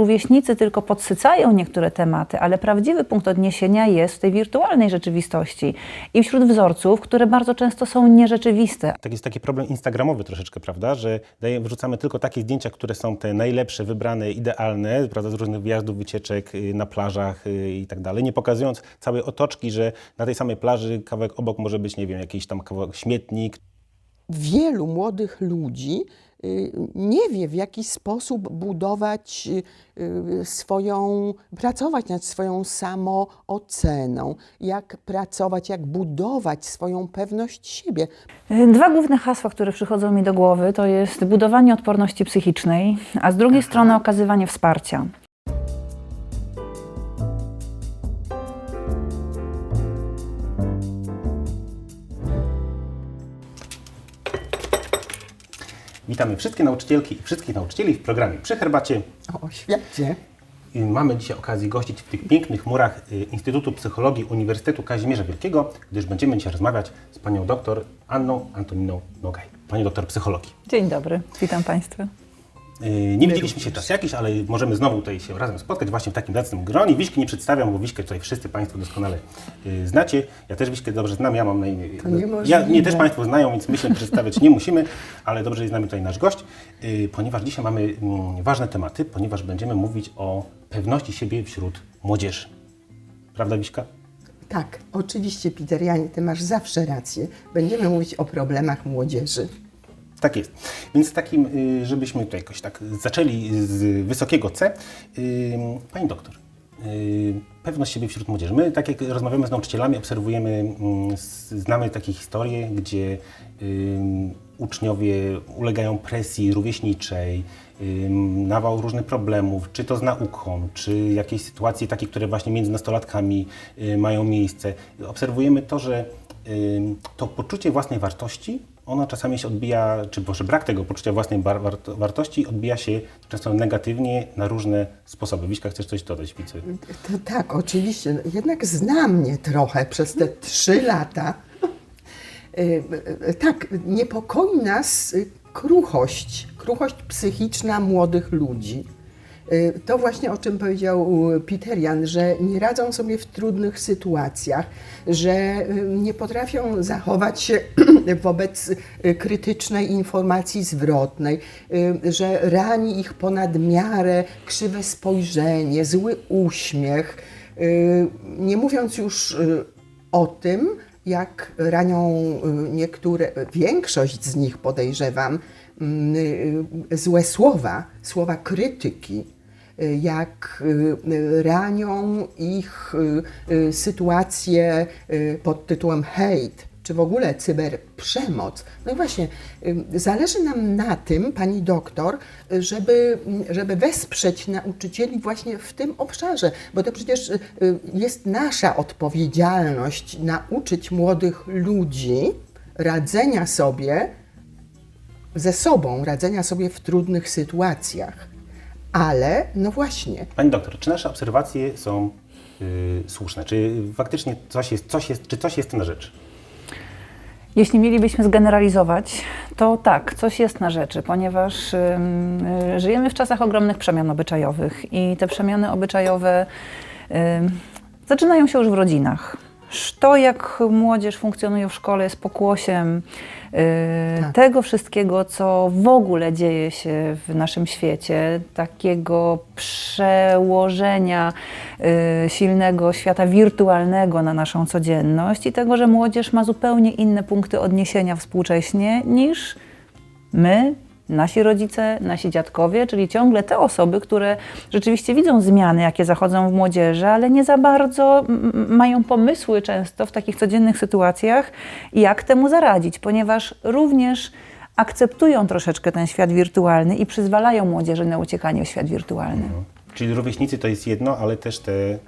rówieśnicy tylko podsycają niektóre tematy, ale prawdziwy punkt odniesienia jest w tej wirtualnej rzeczywistości i wśród wzorców, które bardzo często są nierzeczywiste. Tak jest taki problem instagramowy troszeczkę, prawda, że daje, wrzucamy tylko takie zdjęcia, które są te najlepsze, wybrane, idealne, prawda, z różnych wyjazdów, wycieczek y, na plażach y, i tak dalej, nie pokazując całej otoczki, że na tej samej plaży kawałek obok może być, nie wiem, jakiś tam kawałek śmietnik, wielu młodych ludzi nie wie, w jaki sposób budować y, y, swoją, pracować nad swoją samooceną, jak pracować, jak budować swoją pewność siebie. Dwa główne hasła, które przychodzą mi do głowy, to jest budowanie odporności psychicznej, a z drugiej strony okazywanie wsparcia. Witamy wszystkie nauczycielki i wszystkich nauczycieli w programie Przy Herbacie. O świecie. I Mamy dzisiaj okazję gościć w tych pięknych murach y, Instytutu Psychologii Uniwersytetu Kazimierza Wielkiego, gdyż będziemy dzisiaj rozmawiać z panią doktor Anną Antoniną Nogaj, panią doktor psychologii. Dzień dobry, witam Państwa. Yy, Nie widzieliśmy się czas jakiś, ale możemy znowu tutaj się razem spotkać właśnie w takim zacnym gronie. Wiśki nie przedstawiam, bo Wiśkę tutaj wszyscy Państwo doskonale yy, znacie. Ja też Wiśkę dobrze znam, ja mam na imię... niemożliwe. Ja, mnie też Państwo znają, więc myślę, przedstawiać nie musimy, ale dobrze jest z nami tutaj nasz gość, yy, ponieważ dzisiaj mamy mm, ważne tematy, ponieważ będziemy mówić o pewności siebie wśród młodzieży. Prawda Wiśka? Tak, oczywiście, Peter Janie, ty masz zawsze rację. Będziemy mówić o problemach młodzieży. Tak jest. Więc takim, y, żebyśmy tutaj jakoś tak zaczęli z wysokiego C. y, Pani doktor, y, pewność siebie wśród młodzieży. My, tak jak rozmawiamy z nauczycielami, obserwujemy, mm, znamy takie historie, gdzie uczniowie ulegają presji rówieśniczej, nawał różnych problemów, czy to z nauką, czy jakieś sytuacje takie, które właśnie między nastolatkami mają miejsce. Obserwujemy to, że to poczucie własnej wartości, ono czasami się odbija, czy może brak tego poczucia własnej wartości odbija się często negatywnie na różne sposoby. Wiśka, chcesz coś dodać, widzę? To tak, oczywiście. Jednak zna mnie trochę przez te trzy lata. Y, y, Tak, niepokoi nas y, kruchość, kruchość psychiczna młodych ludzi. Y, To właśnie o czym powiedział Peter Jan, że nie radzą sobie w trudnych sytuacjach, że y, nie potrafią zachować się wobec y, krytycznej informacji zwrotnej, że rani ich ponad miarę krzywe spojrzenie, zły uśmiech. Nie mówiąc już o tym, jak ranią niektóre, większość z nich podejrzewam, mm, złe słowa, słowa krytyki, jak y, ranią ich y, y, sytuacje pod tytułem hate, czy w ogóle cyberprzemoc. No i właśnie, zależy nam na tym, pani doktor, żeby, żeby wesprzeć nauczycieli właśnie w tym obszarze, bo to przecież jest nasza odpowiedzialność nauczyć młodych ludzi radzenia sobie ze sobą, radzenia sobie w trudnych sytuacjach. Ale, no właśnie, Pani doktor, czy nasze obserwacje są y, słuszne? Czy faktycznie coś jest, coś jest, czy coś jest na rzecz? Jeśli mielibyśmy zgeneralizować, to tak, coś jest na rzeczy, ponieważ ym, y, żyjemy w czasach ogromnych przemian obyczajowych i te przemiany obyczajowe ym, zaczynają się już w rodzinach. To, jak młodzież funkcjonuje w szkole, jest pokłosiem y, Tak. tego wszystkiego, co w ogóle dzieje się w naszym świecie, takiego przełożenia y, silnego świata wirtualnego na naszą codzienność i tego, że młodzież ma zupełnie inne punkty odniesienia współcześnie niż my, nasi rodzice, nasi dziadkowie, czyli ciągle te osoby, które rzeczywiście widzą zmiany, jakie zachodzą w młodzieży, ale nie za bardzo mają pomysły często w takich codziennych sytuacjach, jak temu zaradzić, ponieważ również akceptują troszeczkę ten świat wirtualny i przyzwalają młodzieży na uciekanie w świat wirtualny. Czyli rówieśnicy to jest jedno, ale też ten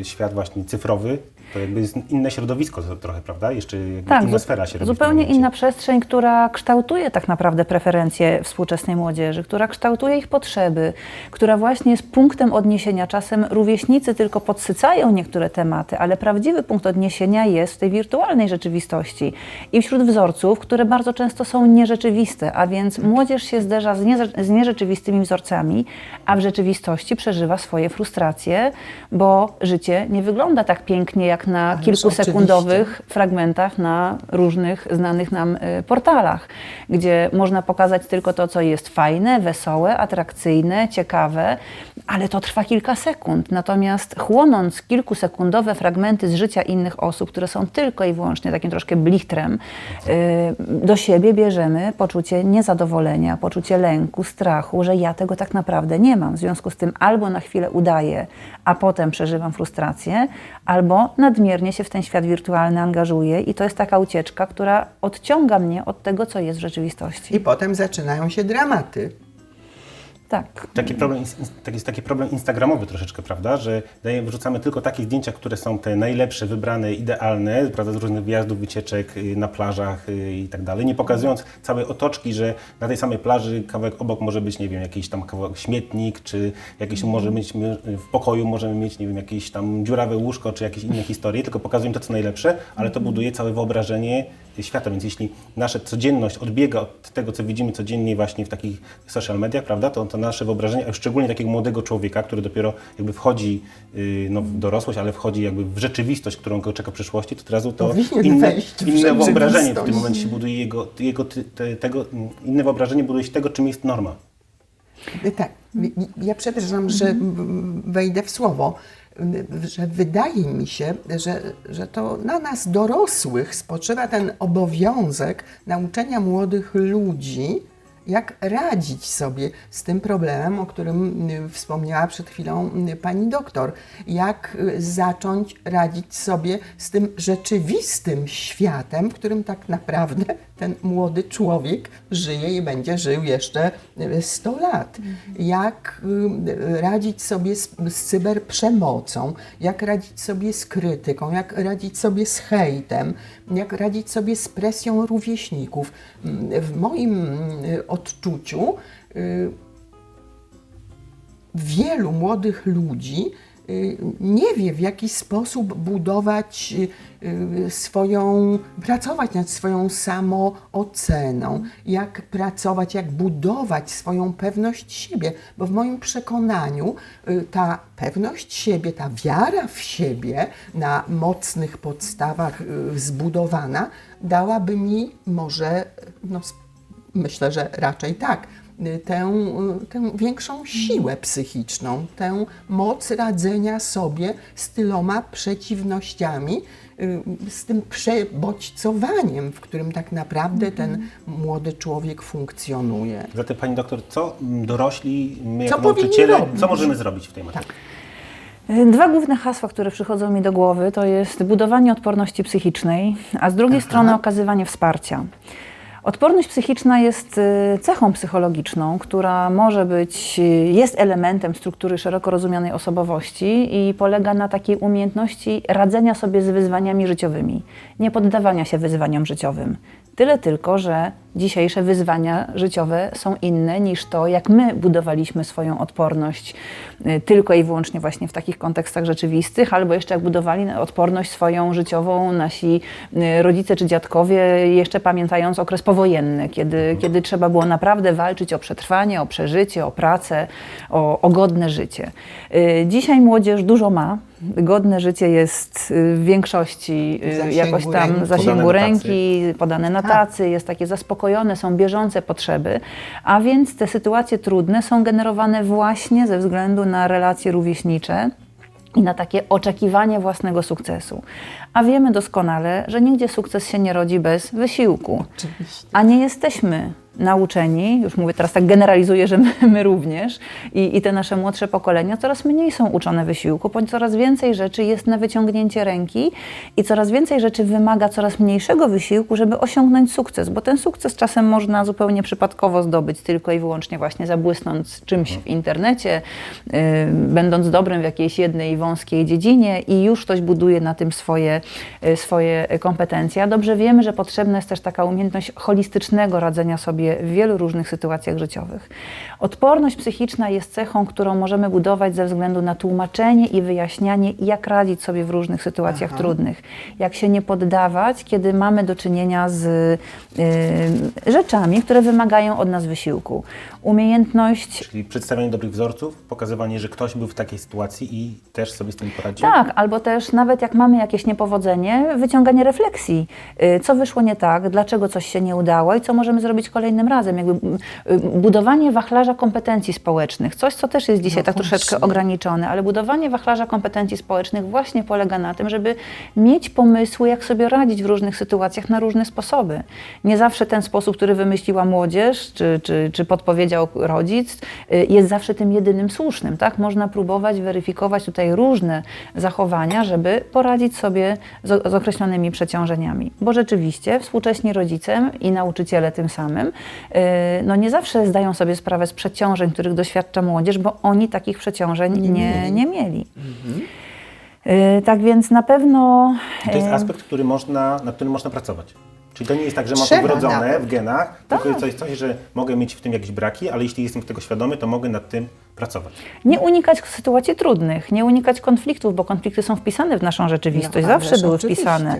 y, świat właśnie cyfrowy To jakby jest inne środowisko trochę, prawda? Jeszcze jakby Tak, inna zu- sfera się robi zupełnie inna przestrzeń, która kształtuje tak naprawdę preferencje współczesnej młodzieży, która kształtuje ich potrzeby, która właśnie jest punktem odniesienia. Czasem rówieśnicy tylko podsycają niektóre tematy, ale prawdziwy punkt odniesienia jest w tej wirtualnej rzeczywistości i wśród wzorców, które bardzo często są nierzeczywiste, a więc młodzież się zderza z, nie, z nierzeczywistymi wzorcami, a w rzeczywistości przeżywa swoje frustracje, bo życie nie wygląda tak pięknie jak na Ależ kilkusekundowych fragmentach na różnych znanych nam y, portalach, gdzie można pokazać tylko to, co jest fajne, wesołe, atrakcyjne, ciekawe, ale to trwa kilka sekund. Natomiast chłonąc kilkusekundowe fragmenty z życia innych osób, które są tylko i wyłącznie takim troszkę blichtrem, y, do siebie bierzemy poczucie niezadowolenia, poczucie lęku, strachu, że ja tego tak naprawdę nie mam. W związku z tym albo na chwilę udaję, a potem przeżywam frustrację, albo nadmiernie się w ten świat wirtualny angażuję i to jest taka ucieczka, która odciąga mnie od tego, co jest w rzeczywistości. I potem zaczynają się dramaty. Tak. Taki problem, tak jest taki problem instagramowy troszeczkę, prawda, że daje, wrzucamy tylko takie zdjęcia, które są te najlepsze, wybrane, idealne, prawda, z różnych wyjazdów, wycieczek y, na plażach y, i tak dalej, nie pokazując całej otoczki, że na tej samej plaży kawałek obok może być, nie wiem, jakiś tam kawałek śmietnik, czy jakiś może mieć, my w pokoju możemy mieć, nie wiem, jakieś tam dziurawe łóżko, czy jakieś inne historie, tylko pokazujemy to, co najlepsze, ale to buduje całe wyobrażenie świata, więc jeśli nasza codzienność odbiega od tego, co widzimy codziennie właśnie w takich social mediach, prawda, to, to nasze wyobrażenie, a szczególnie takiego młodego człowieka, który dopiero jakby wchodzi yy, no, w dorosłość, ale wchodzi jakby w rzeczywistość, którą go czeka w przyszłości, to od razu to Powinien inne, inne wyobrażenie w tym momencie się buduje jego, jego te, tego, inne wyobrażenie buduje się tego, czym jest norma. Tak, ja przepraszam, że wejdę w słowo, że wydaje mi się, że, że to na nas dorosłych spoczywa ten obowiązek nauczenia młodych ludzi, jak radzić sobie z tym problemem, o którym y, wspomniała przed chwilą y, pani doktor. Jak y, zacząć radzić sobie z tym rzeczywistym światem, w którym tak naprawdę ten młody człowiek żyje i będzie żył jeszcze y, 100 lat. Jak y, radzić sobie z, z cyberprzemocą, jak radzić sobie z krytyką, jak radzić sobie z hejtem, jak radzić sobie z presją rówieśników. Mm, W moim odczuciu y, wielu młodych ludzi y, nie wie, w jaki sposób budować y, swoją, pracować nad swoją samooceną, jak pracować, jak budować swoją pewność siebie, bo w moim przekonaniu ta pewność siebie, ta wiara w siebie na mocnych podstawach zbudowana, dałaby mi może, no, myślę, że raczej tak, y, tę, y, tę większą siłę psychiczną, tę moc radzenia sobie z tyloma przeciwnościami, y, z tym przebodźcowaniem, w którym tak naprawdę ten młody człowiek funkcjonuje. Zatem Pani doktor, co dorośli, my Co jako nauczyciele, co możemy zrobić w tej materii? Dwa główne hasła, które przychodzą mi do głowy, to jest budowanie odporności psychicznej, a z drugiej strony okazywanie wsparcia. Odporność psychiczna jest y, cechą psychologiczną, która może być, y, jest elementem struktury szeroko rozumianej osobowości i polega na takiej umiejętności radzenia sobie z wyzwaniami życiowymi, nie poddawania się wyzwaniom życiowym. Tyle tylko, że dzisiejsze wyzwania życiowe są inne niż to, jak my budowaliśmy swoją odporność y, tylko i wyłącznie właśnie w takich kontekstach rzeczywistych, albo jeszcze jak budowali odporność swoją życiową nasi y, rodzice czy dziadkowie, jeszcze pamiętając okres powojenny, kiedy, kiedy trzeba było naprawdę walczyć o przetrwanie, o przeżycie, o pracę, o, o godne życie. Y, Dzisiaj młodzież dużo ma. Godne życie jest y, w większości y, Zasięgu jakoś tam ręki. zasięgu Podane na tacy. ręki, podane na Tak. tacy, jest takie zaspokojone, są bieżące potrzeby, a więc te sytuacje trudne są generowane właśnie ze względu na relacje rówieśnicze i na takie oczekiwanie własnego sukcesu. A wiemy doskonale, że nigdzie sukces się nie rodzi bez wysiłku. Oczywiście. A nie jesteśmy nauczeni, już mówię teraz tak generalizuję, że my, my również i, i te nasze młodsze pokolenia coraz mniej są uczone wysiłku, bądź coraz więcej rzeczy jest na wyciągnięcie ręki i coraz więcej rzeczy wymaga coraz mniejszego wysiłku, żeby osiągnąć sukces, bo ten sukces czasem można zupełnie przypadkowo zdobyć tylko i wyłącznie właśnie zabłysnąc czymś w internecie, yy, będąc dobrym w jakiejś jednej wąskiej dziedzinie i już ktoś buduje na tym swoje, yy, swoje kompetencje. A dobrze wiemy, że potrzebna jest też taka umiejętność holistycznego radzenia sobie w wielu różnych sytuacjach życiowych. Odporność psychiczna jest cechą, którą możemy budować ze względu na tłumaczenie i wyjaśnianie, jak radzić sobie w różnych sytuacjach Aha. trudnych. Jak się nie poddawać, kiedy mamy do czynienia z y, rzeczami, które wymagają od nas wysiłku. Umiejętność Czyli przedstawianie dobrych wzorców, pokazywanie, że ktoś był w takiej sytuacji i też sobie z tym poradził. Tak, albo też nawet jak mamy jakieś niepowodzenie, wyciąganie refleksji. Y, Co wyszło nie tak, dlaczego coś się nie udało i co możemy zrobić kolejnym razem. Jakby budowanie wachlarza kompetencji społecznych, coś co też jest dzisiaj No tak troszeczkę właśnie. ograniczone, ale budowanie wachlarza kompetencji społecznych właśnie polega na tym, żeby mieć pomysły, jak sobie radzić w różnych sytuacjach na różne sposoby. Nie zawsze ten sposób, który wymyśliła młodzież, czy, czy, czy podpowiedział rodzic, y, jest zawsze tym jedynym słusznym. Tak? Można próbować weryfikować tutaj różne zachowania, żeby poradzić sobie z, z określonymi przeciążeniami. Bo rzeczywiście współcześni rodzice i nauczyciele tym samym no nie zawsze zdają sobie sprawę z przeciążeń, których doświadcza młodzież, bo oni takich przeciążeń nie, nie, mieli. mieli. Y, Tak więc na pewno. To jest y, aspekt, który można, nad którym można pracować. Czyli to nie jest tak, że mam to Trzeba wrodzone nawet. w genach, Tak. tylko coś, coś, że mogę mieć w tym jakieś braki, ale jeśli jestem tego świadomy, to mogę nad tym pracować. Nie unikać sytuacji trudnych, nie unikać konfliktów, bo konflikty są wpisane w naszą rzeczywistość, No, zawsze ależ były oczywiście. wpisane.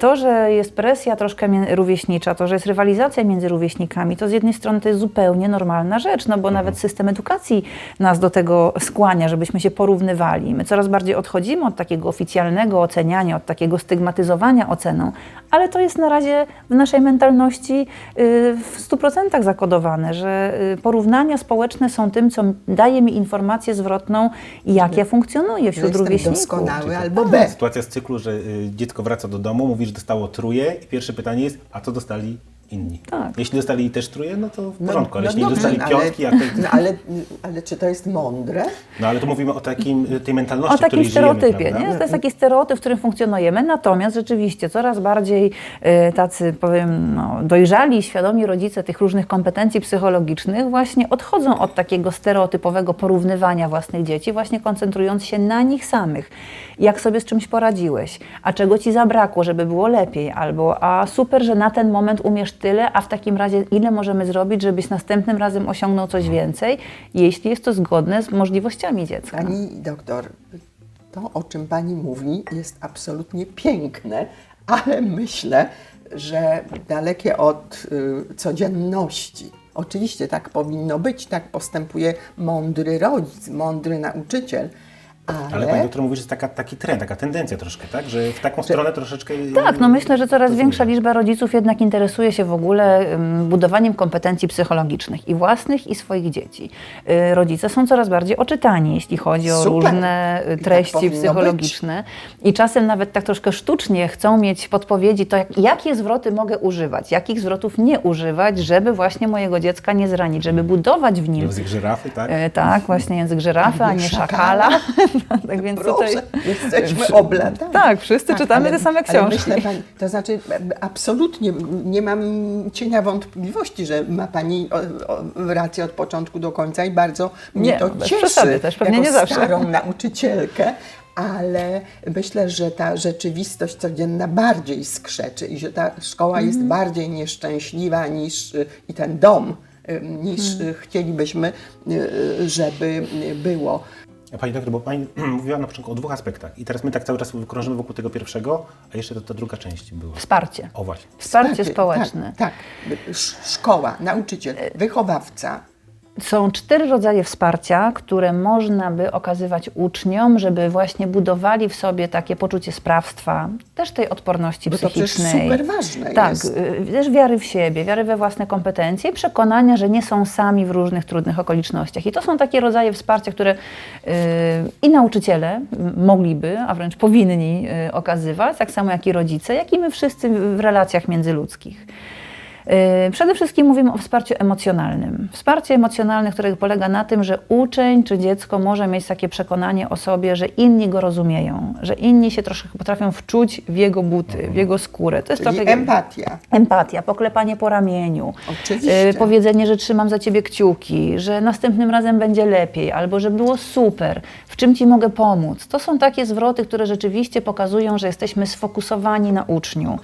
To, że jest presja troszkę rówieśnicza, to, że jest rywalizacja między rówieśnikami, to z jednej strony to jest zupełnie normalna rzecz, no bo nawet system edukacji nas do tego skłania, żebyśmy się porównywali. My coraz bardziej odchodzimy od takiego oficjalnego oceniania, od takiego stygmatyzowania oceną, ale to jest na razie w naszej mentalności y, w 100% zakodowane, że y, porównania społeczne są tym, co daje mi informację zwrotną, jak ja funkcjonuję wśród jestem rówieśników. doskonały albo B. Sytuacja z cyklu, że y, dziecko wraca do domu, mówi, że dostało truje i pierwsze pytanie jest, a co dostali inni? Tak. Jeśli dostali też truje, no to w No, porządku, ale no jeśli dostali piątki, a ale, no, ale, ale czy to jest mądre? no ale tu mówimy o takim, y, tej mentalności, O takim żyjemy, stereotypie, prawda? nie? To jest taki stereotyp, w którym funkcjonujemy, natomiast rzeczywiście coraz bardziej y, tacy, powiem, no, dojrzali, świadomi rodzice tych różnych kompetencji psychologicznych właśnie odchodzą od takiego stereotypowego porównywania własnych dzieci, właśnie koncentrując się na nich samych. Jak sobie z czymś poradziłeś, a czego ci zabrakło, żeby było lepiej, albo a super, że na ten moment umiesz tyle, a w takim razie ile możemy zrobić, żebyś następnym razem osiągnął coś więcej, jeśli jest to zgodne z możliwościami dziecka. Pani doktor, to o czym pani mówi jest absolutnie piękne, ale myślę, że dalekie od y, codzienności. Oczywiście tak powinno być, tak postępuje mądry rodzic, mądry nauczyciel, ale, Ale pani doktor mówi, że jest taka, taki trend, taka tendencja troszkę, tak? Że w taką stronę troszeczkę... Tak, no myślę, że coraz większa liczba rodziców jednak interesuje się w ogóle budowaniem kompetencji psychologicznych i własnych, i swoich dzieci. Y, Rodzice są coraz bardziej oczytani, jeśli chodzi o Super. różne tak treści powinno psychologiczne i czasem nawet tak troszkę sztucznie chcą mieć podpowiedzi, to jak, jakie zwroty mogę używać, jakich zwrotów nie używać, żeby właśnie mojego dziecka nie zranić, żeby budować w nim Język żyrafy, tak? E, Tak, właśnie język żyrafy, a nie szakala. tak więc tutaj. proszę, jesteśmy oblatani. Tak, wszyscy czytamy ale- te same książki. myślę pani, to znaczy absolutnie nie mam cienia wątpliwości, że ma pani o, o, rację od początku do końca i bardzo mnie Nie, to cieszy. przesady też, pewnie jako nie zawsze. starą nauczycielkę. Ale myślę, że ta rzeczywistość codzienna bardziej skrzeczy i że ta szkoła Mhm. jest bardziej nieszczęśliwa niż i ten dom, y, niż Mhm. y, chcielibyśmy, y, żeby było. Pani doktor, bo Pani mówiła na początku o dwóch aspektach i teraz my tak cały czas krążymy wokół tego pierwszego, a jeszcze to, ta druga część była. Wsparcie. O właśnie. Wsparcie społeczne. Tak, tak. Sz- szkoła, nauczyciel, wychowawca. Są cztery rodzaje wsparcia, które można by okazywać uczniom, żeby właśnie budowali w sobie takie poczucie sprawstwa, też tej odporności Bo to psychicznej. super ważne tak, jest. y, też wiary w siebie, wiary we własne kompetencje i przekonania, że nie są sami w różnych trudnych okolicznościach. I to są takie rodzaje wsparcia, które y, i nauczyciele y, mogliby, a wręcz powinni y, okazywać, tak samo jak i rodzice, jak i my wszyscy w relacjach międzyludzkich. Yy, Przede wszystkim mówimy o wsparciu emocjonalnym. Wsparcie emocjonalne, które polega na tym, że uczeń czy dziecko może mieć takie przekonanie o sobie, że inni go rozumieją, że inni się troszkę potrafią wczuć w jego buty, w jego skórę. To jest Czyli trochę empatia. Empatia, poklepanie po ramieniu, Oczywiście. y, powiedzenie, że trzymam za ciebie kciuki, że następnym razem będzie lepiej, albo że było super, w czym ci mogę pomóc. To są takie zwroty, które rzeczywiście pokazują, że jesteśmy sfokusowani na uczniu,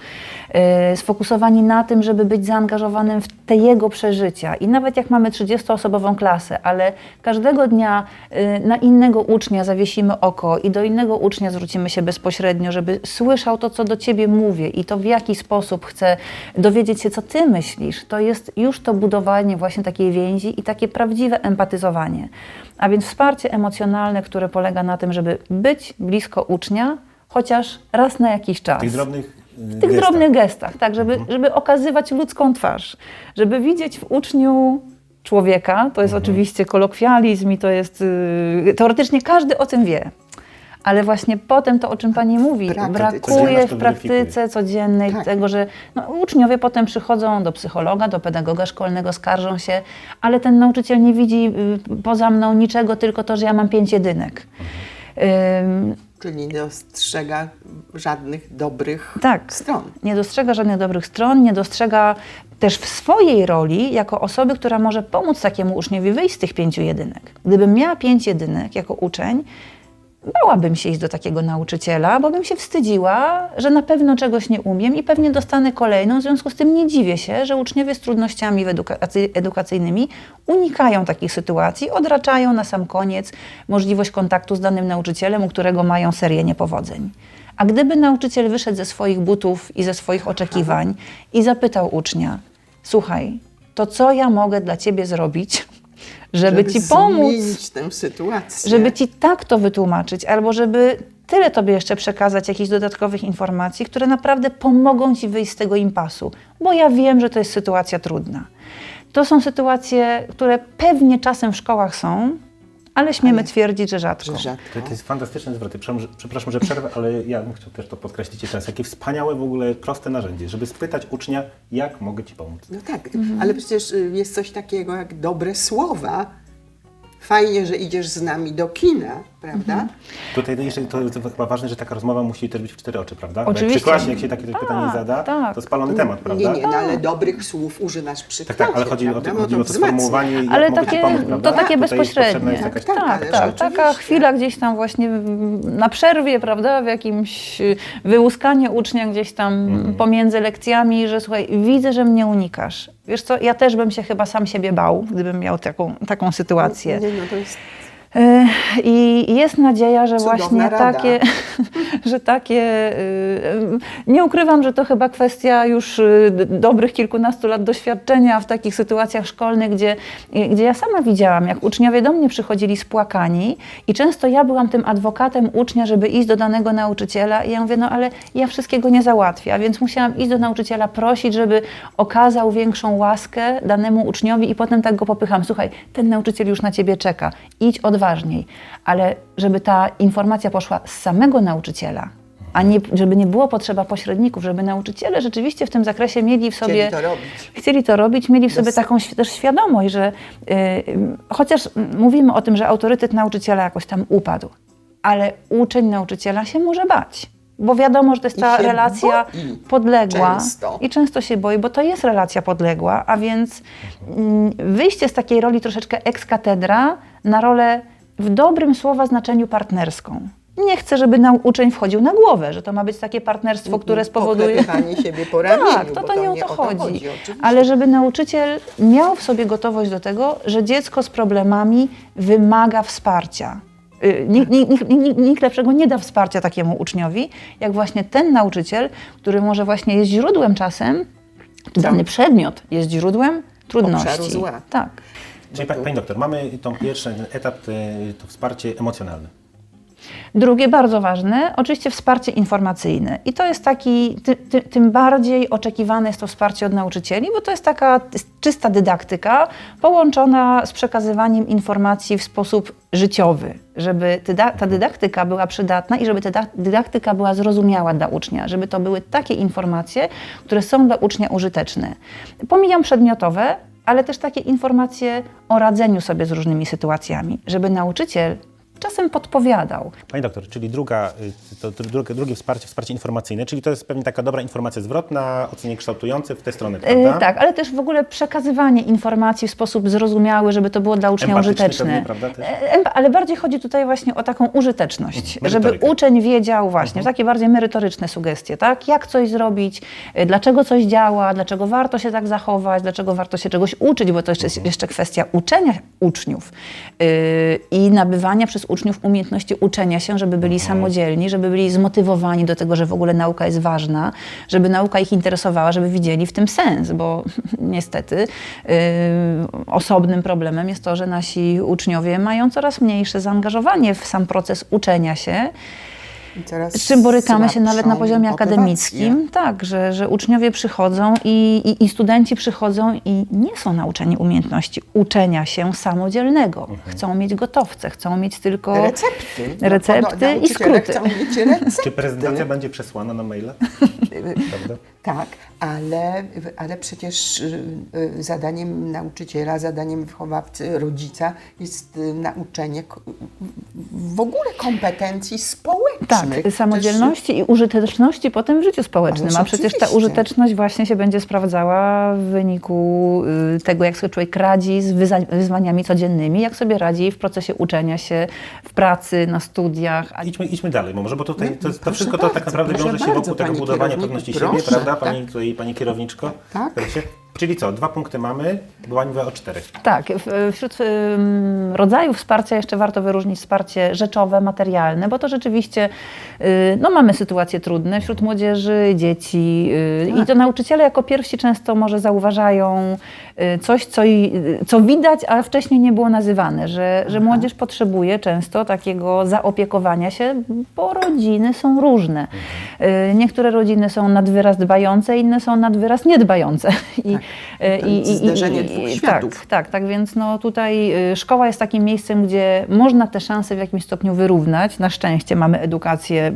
y, sfokusowani na tym, żeby być zaangażowanym w te jego przeżycia. I nawet jak mamy 30-osobową klasę, ale każdego dnia y, na innego ucznia zawiesimy oko i do innego ucznia zwrócimy się bezpośrednio, żeby słyszał to, co do ciebie mówię i to w jaki sposób chcę dowiedzieć się, co ty myślisz, to jest już to budowanie właśnie takiej więzi i takie prawdziwe empatyzowanie. A więc wsparcie emocjonalne, które polega na tym, żeby być blisko ucznia, chociaż raz na jakiś czas tych drobnych w tych gestach. drobnych gestach, tak, żeby, żeby okazywać ludzką twarz, żeby widzieć w uczniu człowieka, to jest oczywiście kolokwializm i to jest, yy, teoretycznie każdy o tym wie, ale właśnie potem to, o czym Pani mówi, Praktyce. brakuje w praktyce codziennej Tak. tego, że no, uczniowie potem przychodzą do psychologa, do pedagoga szkolnego, skarżą się, ale ten nauczyciel nie widzi y, poza mną niczego, tylko to, że ja mam pięć jedynek. Czyli nie dostrzega żadnych dobrych tak. stron. Nie dostrzega żadnych dobrych stron, nie dostrzega też w swojej roli jako osoby, która może pomóc takiemu uczniowi wyjść z tych pięciu jedynek. Gdybym miała pięć jedynek jako uczeń, bałabym się iść do takiego nauczyciela, bo bym się wstydziła, że na pewno czegoś nie umiem i pewnie dostanę kolejną. W związku z tym nie dziwię się, że uczniowie z trudnościami edukacy- edukacyjnymi unikają takich sytuacji, odraczają na sam koniec możliwość kontaktu z danym nauczycielem, u którego mają serię niepowodzeń. A gdyby nauczyciel wyszedł ze swoich butów i ze swoich oczekiwań i zapytał ucznia: Słuchaj, to co ja mogę dla ciebie zrobić, żeby, ci pomóc? tę sytuację. żeby ci tak to wytłumaczyć, albo żeby tyle tobie jeszcze przekazać jakichś dodatkowych informacji, które naprawdę pomogą ci wyjść z tego impasu, bo ja wiem, że to jest sytuacja trudna. To są sytuacje, które pewnie czasem w szkołach są, ale śmiemy Ale- twierdzić, że rzadko. Że rzadko. To, to jest fantastyczne zwroty. Przepraszam, że- przerwę, ale ja bym chciał też to podkreślić jeszcze raz. Jakie wspaniałe w ogóle proste narzędzie, żeby spytać ucznia, jak mogę Ci pomóc. No tak, Mhm. ale przecież y, jest coś takiego jak dobre słowa. Fajnie, że idziesz z nami do kina, prawda? Mhm. Tutaj jeszcze to, to chyba ważne, że taka rozmowa musi też być w cztery oczy, prawda? Bo Oczywiście. Jak przy klasie, jak się takie Tak, pytanie zada, tak. to spalony temat, prawda? Nie, nie, no ale dobrych słów używasz przy Tak, tak, ale chodzi o, prawda? to, chodzi o to sformułowanie, jak Ale mogę takie, Ci pomóc, prawda? to takie Tutaj bezpośrednie. jest jakaś Tak, tak, tak. Taka chwila gdzieś tam właśnie na przerwie, prawda, w jakimś y, wyłuskanie ucznia gdzieś tam Mhm. pomiędzy lekcjami, że słuchaj, widzę, że mnie unikasz. Wiesz co, ja też bym się chyba sam siebie bał, gdybym miał taką, taką sytuację. Nie, no to jest I jest nadzieja, że Cudowna właśnie rada. takie, że takie, y, nie ukrywam, że to chyba kwestia już y, dobrych kilkunastu lat doświadczenia w takich sytuacjach szkolnych, gdzie, y, gdzie ja sama widziałam, jak uczniowie do mnie przychodzili spłakani i często ja byłam tym adwokatem ucznia, żeby iść do danego nauczyciela i ja mówię, no ale ja wszystkiego nie załatwię, a więc musiałam iść do nauczyciela, prosić, żeby okazał większą łaskę danemu uczniowi i potem tak go popycham, słuchaj, ten nauczyciel już na ciebie czeka, idź odważniej, ale żeby ta informacja poszła z samego nauczyciela, a nie, żeby nie było potrzeba pośredników, żeby nauczyciele rzeczywiście w tym zakresie mieli w sobie chcieli to robić. chcieli to robić, mieli w sobie Bez- taką też świadomość, że y, y, chociaż mówimy o tym, że autorytet nauczyciela jakoś tam upadł, ale uczeń nauczyciela się może bać. Bo wiadomo, że to jest ta relacja boi podległa często. i często się boi, bo to jest relacja podległa, a więc mm, wyjście z takiej roli troszeczkę ex cathedra na rolę w dobrym słowa znaczeniu partnerską. Nie chcę, żeby nau- uczeń wchodził na głowę, że to ma być takie partnerstwo, które spowoduje... Siebie po ramieniu, Tak, to, to nie o to chodzi. oczywiście. Ale żeby nauczyciel miał w sobie gotowość do tego, że dziecko z problemami wymaga wsparcia. Nikt, nikt, nikt, nikt, nikt lepszego nie da wsparcia takiemu uczniowi, jak właśnie ten nauczyciel, który może właśnie jest źródłem czasem, dany przedmiot jest źródłem trudności. Obszaru zła. Tak. Czyli pani, pani doktor, mamy tą pierwszy etap, te, to wsparcie emocjonalne. Drugie, bardzo ważne, oczywiście wsparcie informacyjne. I to jest taki, ty, ty, tym bardziej oczekiwane jest to wsparcie od nauczycieli, bo to jest taka czysta dydaktyka połączona z przekazywaniem informacji w sposób życiowy, żeby ta dydaktyka była przydatna i żeby ta da- dydaktyka była zrozumiała dla ucznia, żeby to były takie informacje, które są dla ucznia użyteczne. Pomijam przedmiotowe, ale też takie informacje o radzeniu sobie z różnymi sytuacjami, żeby nauczyciel czasem podpowiadał. Pani doktor, czyli druga, y, to drugie, drugie wsparcie, wsparcie informacyjne, czyli to jest pewnie taka dobra informacja zwrotna, ocenie kształtujące w tę stronę, prawda? E, tak, ale też w ogóle przekazywanie informacji w sposób zrozumiały, żeby to było dla ucznia Empatyczny użyteczne. pewnie, prawda? E, empa- ale bardziej chodzi tutaj właśnie o taką użyteczność, Mhm, żeby uczeń wiedział właśnie, takie bardziej merytoryczne sugestie, tak? Jak coś zrobić, e, dlaczego coś działa, dlaczego warto się tak zachować, dlaczego warto się czegoś uczyć, bo to jeszcze jest jeszcze kwestia uczenia uczniów yy, i nabywania przez uczniów umiejętności uczenia się, żeby byli samodzielni, żeby byli zmotywowani do tego, że w ogóle nauka jest ważna, żeby nauka ich interesowała, żeby widzieli w tym sens, bo niestety yy, osobnym problemem jest to, że nasi uczniowie mają coraz mniejsze zaangażowanie w sam proces uczenia się. I Z czym borykamy się nawet na poziomie motywację. akademickim, tak, że, że uczniowie przychodzą i, i, i studenci przychodzą i nie są nauczeni umiejętności uczenia się samodzielnego. Chcą mieć gotowce, chcą mieć tylko Recepty. No, recepty podo- i nauczyciele skróty. chcą mieć recepty. Czy prezentacja będzie przesłana na maila? Prawda? Tak, ale, ale przecież y, y, zadaniem nauczyciela, zadaniem wychowawcy, rodzica jest y, nauczenie w ogóle kompetencji społecznych. Tak, Też- samodzielności i użyteczności potem w życiu społecznym. A przecież ta użyteczność właśnie się będzie sprawdzała w wyniku tego, jak sobie człowiek radzi z wyzwaniami codziennymi, jak sobie radzi w procesie uczenia się, w pracy, na studiach. A Idźmy, idźmy dalej, może, bo tutaj to, jest, to proszę wszystko to tak bardzo, naprawdę wiąże się bardzo, wokół tego budowania pewności proszę, siebie, prawda, tak. pani, pani kierowniczko? Tak. Czyli co, dwa punkty mamy, pani mówiła o czterech. Tak, wśród rodzajów wsparcia jeszcze warto wyróżnić wsparcie rzeczowe, materialne, bo to rzeczywiście y, no, mamy sytuacje trudne wśród młodzieży, dzieci y, i to nauczyciele jako pierwsi często może zauważają coś, co, i- y, co widać, a wcześniej nie było nazywane, że, że młodzież potrzebuje często takiego zaopiekowania się, bo rodziny są różne. Y, Niektóre rodziny są nad wyraz dbające, inne są nad wyraz niedbające. I, To jest zderzenie dwóch światów. Tak, tak, tak więc no tutaj y, szkoła jest takim miejscem, gdzie można te szanse w jakimś stopniu wyrównać. Na szczęście mamy edukację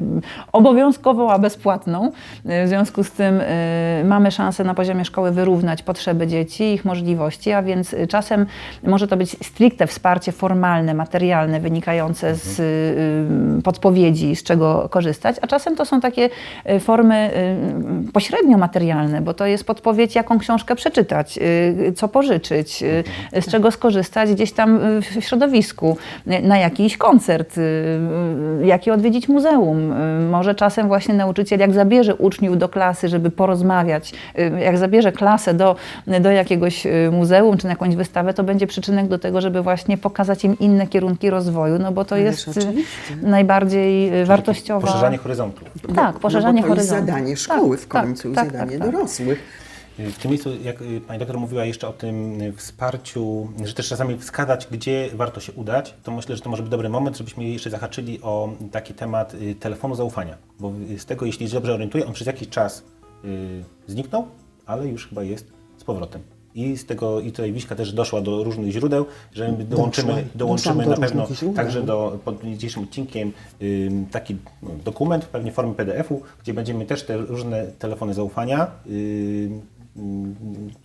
obowiązkową, a bezpłatną. Y, W związku z tym y, mamy szansę na poziomie szkoły wyrównać potrzeby dzieci, ich możliwości, a więc y, czasem może to być stricte wsparcie formalne, materialne, wynikające z y, podpowiedzi, z czego korzystać, a czasem to są takie y, formy pośrednio materialne, bo to jest podpowiedź, jaką książkę przeczytać, co pożyczyć, y, z czego skorzystać gdzieś tam w środowisku, na jakiś koncert, jakie odwiedzić muzeum. Może czasem właśnie nauczyciel, jak zabierze uczniów do klasy, żeby porozmawiać, jak zabierze klasę do, do jakiegoś muzeum czy na jakąś wystawę, to będzie przyczynek do tego, żeby właśnie pokazać im inne kierunki rozwoju, no bo to Ależ jest y, oczywiście. najbardziej y, wartościowa. Poszerzanie horyzontu. Tak, poszerzanie no bo to jest horyzontu. zadanie szkoły w Tak, końcu, tak, zadanie tak, tak. dorosłych. W tym miejscu, jak y, pani doktor mówiła jeszcze o tym y, wsparciu, że też czasami wskazać, gdzie warto się udać, to myślę, że to może być dobry moment, żebyśmy jeszcze zahaczyli o taki temat y, telefonu zaufania. Bo y, z tego, jeśli się dobrze orientuję, on przez jakiś czas y, zniknął, ale już chyba jest z powrotem. I z tego, i tutaj Wiśka też doszła do różnych źródeł, że my dołączymy, dołączymy na pewno także do, pod dzisiejszym odcinkiem taki no, dokument, pewnie w formie PDF-u, gdzie będziemy też te różne telefony zaufania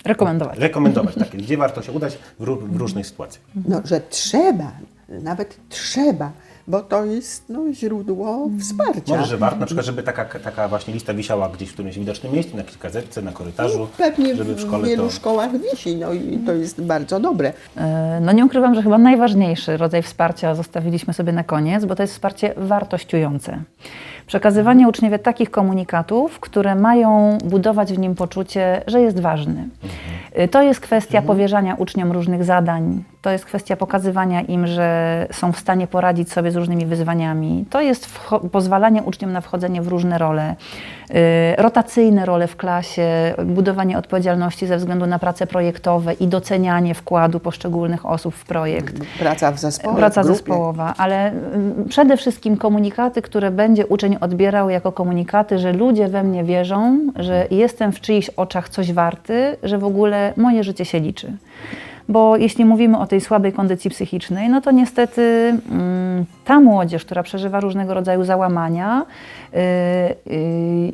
Rekomendować. rekomendować, takie, gdzie warto się udać w, w różnych sytuacjach. No, że trzeba, nawet trzeba, bo to jest no, źródło wsparcia. Może, że warto, na przykład, żeby taka, taka właśnie lista wisiała gdzieś w którymś widocznym miejscu, na kilka gazetce, na korytarzu, Pewnie żeby w w szkole wielu to... szkołach wisi, no i to jest bardzo dobre. E, No nie ukrywam, że chyba najważniejszy rodzaj wsparcia zostawiliśmy sobie na koniec, bo to jest wsparcie wartościujące. Przekazywanie uczniowie takich komunikatów, które mają budować w nim poczucie, że jest ważny. E, To jest kwestia powierzania uczniom różnych zadań, To jest kwestia pokazywania im, że są w stanie poradzić sobie z różnymi wyzwaniami. To jest pozwalanie uczniom na wchodzenie w różne role, y, rotacyjne role w klasie, budowanie odpowiedzialności ze względu na prace projektowe i docenianie wkładu poszczególnych osób w projekt. Praca w zespole, Praca w zespołowa, ale mm, przede wszystkim komunikaty, które będzie uczeń odbierał jako komunikaty, że ludzie we mnie wierzą, że jestem w czyichś oczach coś warty, że w ogóle moje życie się liczy. Bo jeśli mówimy o tej słabej kondycji psychicznej, no to niestety mm, ta młodzież, która przeżywa różnego rodzaju załamania, y, y,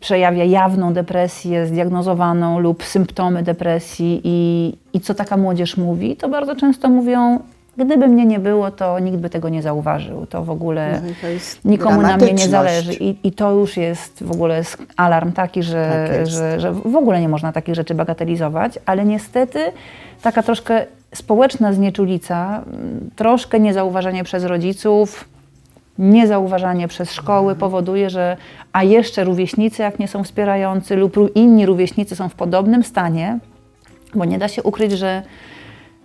przejawia jawną depresję zdiagnozowaną lub symptomy depresji i, i co taka młodzież mówi, to bardzo często mówią, gdyby mnie nie było, to nikt by tego nie zauważył. To w ogóle No to nikomu na mnie nie zależy. I, I to już jest w ogóle alarm taki, że, Tak że, że w ogóle nie można takich rzeczy bagatelizować, ale niestety taka troszkę społeczna znieczulica, m, troszkę niezauważanie przez rodziców, niezauważanie przez szkoły powoduje, że a jeszcze rówieśnicy jak nie są wspierający lub inni rówieśnicy są w podobnym stanie, bo nie da się ukryć, że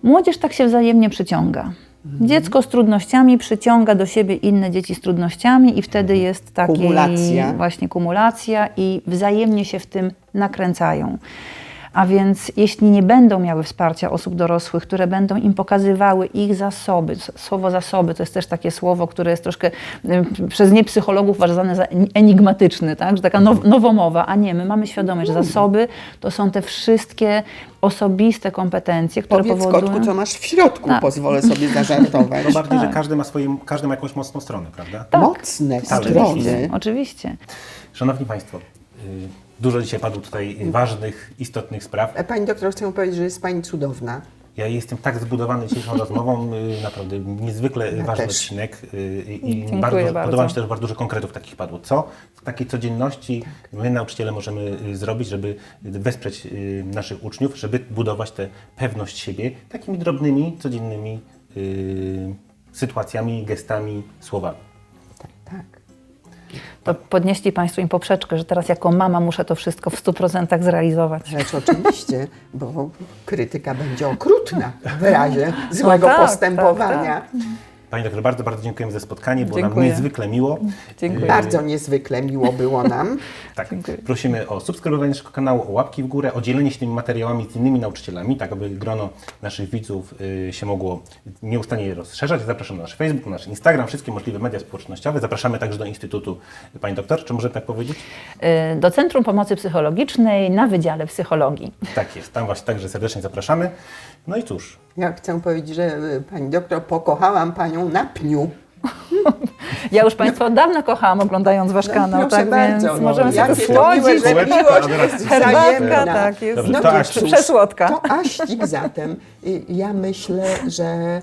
młodzież tak się wzajemnie przyciąga. Dziecko z trudnościami przyciąga do siebie inne dzieci z trudnościami i wtedy jest taki Kumulacja. właśnie kumulacja i wzajemnie się w tym nakręcają. A więc jeśli nie będą miały wsparcia osób dorosłych, które będą im pokazywały ich zasoby, słowo zasoby to jest też takie słowo, które jest troszkę przez niepsychologów uważane za en- enigmatyczne, tak? że taka now, nowomowa, a nie, my mamy świadomość, że zasoby to są te wszystkie osobiste kompetencje, które Powiedz powodują... kotku, co masz w środku, Tak. pozwolę sobie zażartować. No bardziej, że każdy ma, swoje, każdy ma jakąś mocną stronę, prawda? Tak. Mocne Tak, strony. Oczywiście. Szanowni Państwo, y, dużo dzisiaj padło tutaj ważnych, istotnych spraw. E, Pani doktor, chcę powiedzieć, że jest Pani cudowna. Ja jestem tak zbudowany dzisiejszą rozmową, y, naprawdę niezwykle Ja ważny też. odcinek y, i Dziękuję bardzo, bardzo. podoba mi się też bardzo dużo konkretów takich padło. Co w takiej codzienności my nauczyciele możemy y, zrobić, żeby wesprzeć naszych uczniów, żeby budować tę pewność siebie takimi drobnymi, codziennymi sytuacjami, gestami, słowami. Tak. To podnieśli Państwo im poprzeczkę, że teraz jako mama muszę to wszystko w 100% zrealizować. Rzecz oczywiście, bo krytyka będzie okrutna w razie złego tak, postępowania. tak, Pani doktor, bardzo, bardzo dziękujemy za spotkanie, było nam Dziękuję. niezwykle miło. Dziękuję. Y, Bardzo niezwykle miło było nam. Tak. Dziękuję. Prosimy o subskrybowanie naszego kanału, o łapki w górę, o dzielenie się tymi materiałami z innymi nauczycielami, tak aby grono naszych widzów y, się mogło nieustannie rozszerzać. Zapraszamy na nasz Facebook, nasz Instagram, wszystkie możliwe media społecznościowe. Zapraszamy także do Instytutu Pani Doktor. Czy może tak powiedzieć? Y, Do Centrum Pomocy Psychologicznej na Wydziale Psychologii. Tak jest, tam właśnie także serdecznie zapraszamy. No i cóż, Ja chcę powiedzieć, że y, Pani doktor, pokochałam Panią na pniu. Ja już Państwa od dawna kochałam oglądając Wasz No, kanał, proszę tak bardzo, więc no, możemy sobie słodzić. Herbatka, tak, jest Dobrze, No to to przesłodka. To aścik zatem. Y, Ja myślę, że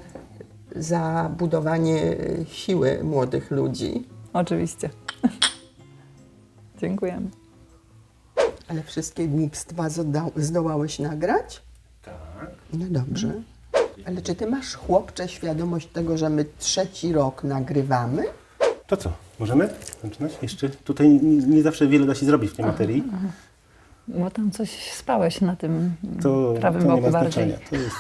za budowanie y, siły młodych ludzi, Oczywiście. Dziękujemy. ale wszystkie głupstwa zdołałeś nagrać? Tak. No dobrze. Ale czy ty masz, chłopcze, świadomość tego, że my trzeci rok nagrywamy? To co, możemy zaczynać? Jeszcze tutaj nie, nie zawsze wiele da się zrobić w tej materii. Bo tam coś spałeś na tym To, prawym to nie boku ma bardziej. znaczenia. To jest,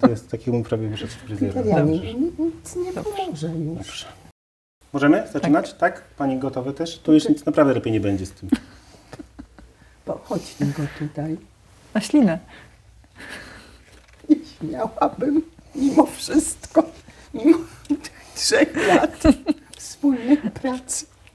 to jest taki umór prawie wyszedł z fryzjera. Ja nie, nic nie pomoże już. Dobrze. Możemy zaczynać? Tak. Pani gotowe też? Tu już nic naprawdę lepiej nie będzie z tym. Bo chodź tylko tutaj. Na ślinę. Nie śmiałabym mimo wszystko, mimo tych trzech lat wspólnej pracy.